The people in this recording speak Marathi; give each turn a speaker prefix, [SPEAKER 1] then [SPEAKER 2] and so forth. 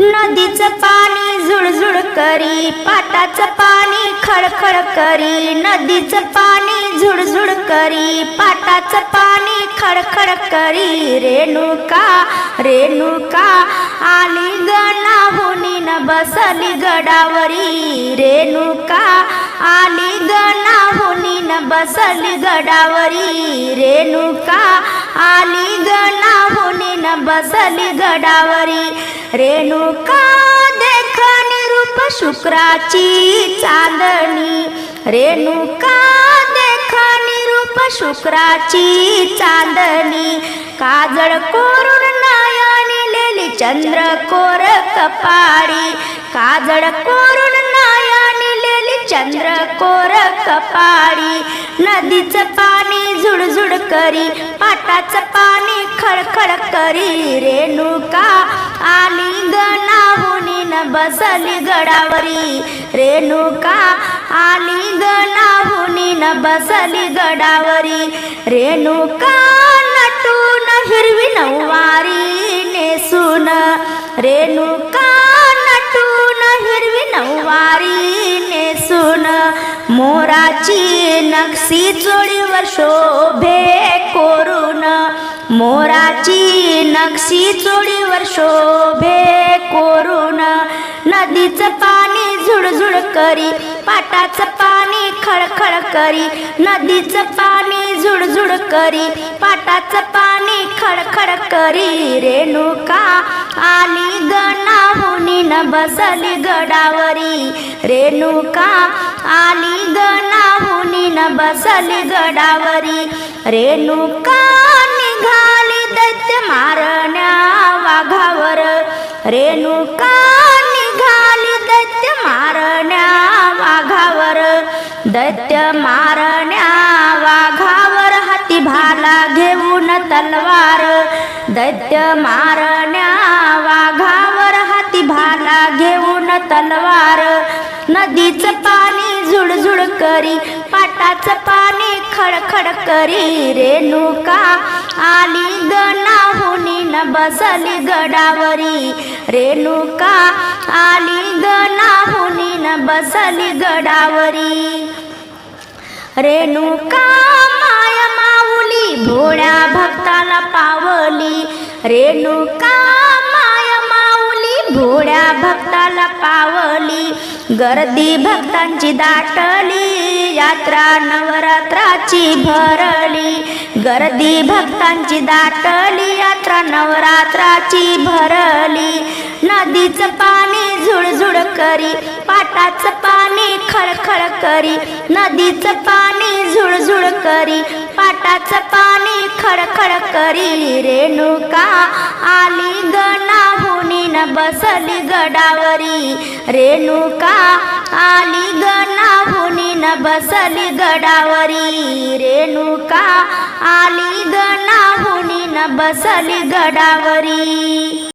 [SPEAKER 1] नदीचं पाणी झुळझुळ करी पाटाचं पाणी खळखळ करी नदीचं पाणी झुळझुळ करी पाटाचं पाणी खळखळ करी. रेणुका रेणुका आली गणाहुनी न बसली गडावरी. रेणुका आली गणाहुनी न बसली गडावरी. रेणुका आली गणाहुनी न बसली गडावरी. रेणुका देखणी रूप शुक्राची चांदणी? रेणुका देखणी रूप शुक्राची चांदणी? काजळ कोरून नयनी लेली चंद्र कोर कपाळी? काजळ कोरून नयनी लेली चंद्र कोर कपाळी? नदीचं पाणी झुडझुड करी पाटाचं पाणी खळखळ करी. रेणुका आली गणाहुनी न बसली गडावरी. रेणुका आली गणाहुनी न बसली गडावरी. रेणुका नटून हिरवी नऊवारी नेसून. रेणुका नटून हिरवी नऊवारी नेसून. मोराची नक्षी चोळीवर शोभे कोर मोराची नक्षी चोळीवर शोभे कोरून नदीचं पाणी झुडझुड करी पाटाचं पाणी खळखळ करी नदीचं पाणी झुडझुड करी पाटाचं पाणी खळखळ करी. रेणुका आली गणाहुनी न बसली गडावरी. रेणुका आली गणाहुनी न बसली गडावरी. रेणुका निघाली दैत्य मारण्या वाघावर रेणुका निघाली दैत्य मारण्या वाघावर दैत्य मारण्या वाघावर हाती भाला घेऊन तलवार. दैत्य मारण्या वाघावर हाती भाला घेऊन तलवार. नदीचं पाणी झुळझुळ करी पाटाचं पाणी खडखड करी. रेणुका आली गणाहुनी न बसली गडावरी. रेणुका आली गणाहुनी न बसली गडावरी. रेणुका माय माऊली भोळ्या भक्ताला पावली. रेणुका घोड्या भक्ताला पावली गर्दी भक्तांची दाटली यात्रा नवरात्राची भरली. गर्दी भक्तांची दाटली यात्रा नवरात्राची भरली. नदीचं पाणी झुळझुळ करी पाटाचं पाणी खळखळ करी. नदीचं पाणी झुळझुळ करी पाटाचं पाणी खळखळ करी. रेणुका आली गणा बसली गडावरी. रेणुका आली गणाहुनी न बसली गडावरी. रेणुका आली गणाहुनी न बसली गडावरी.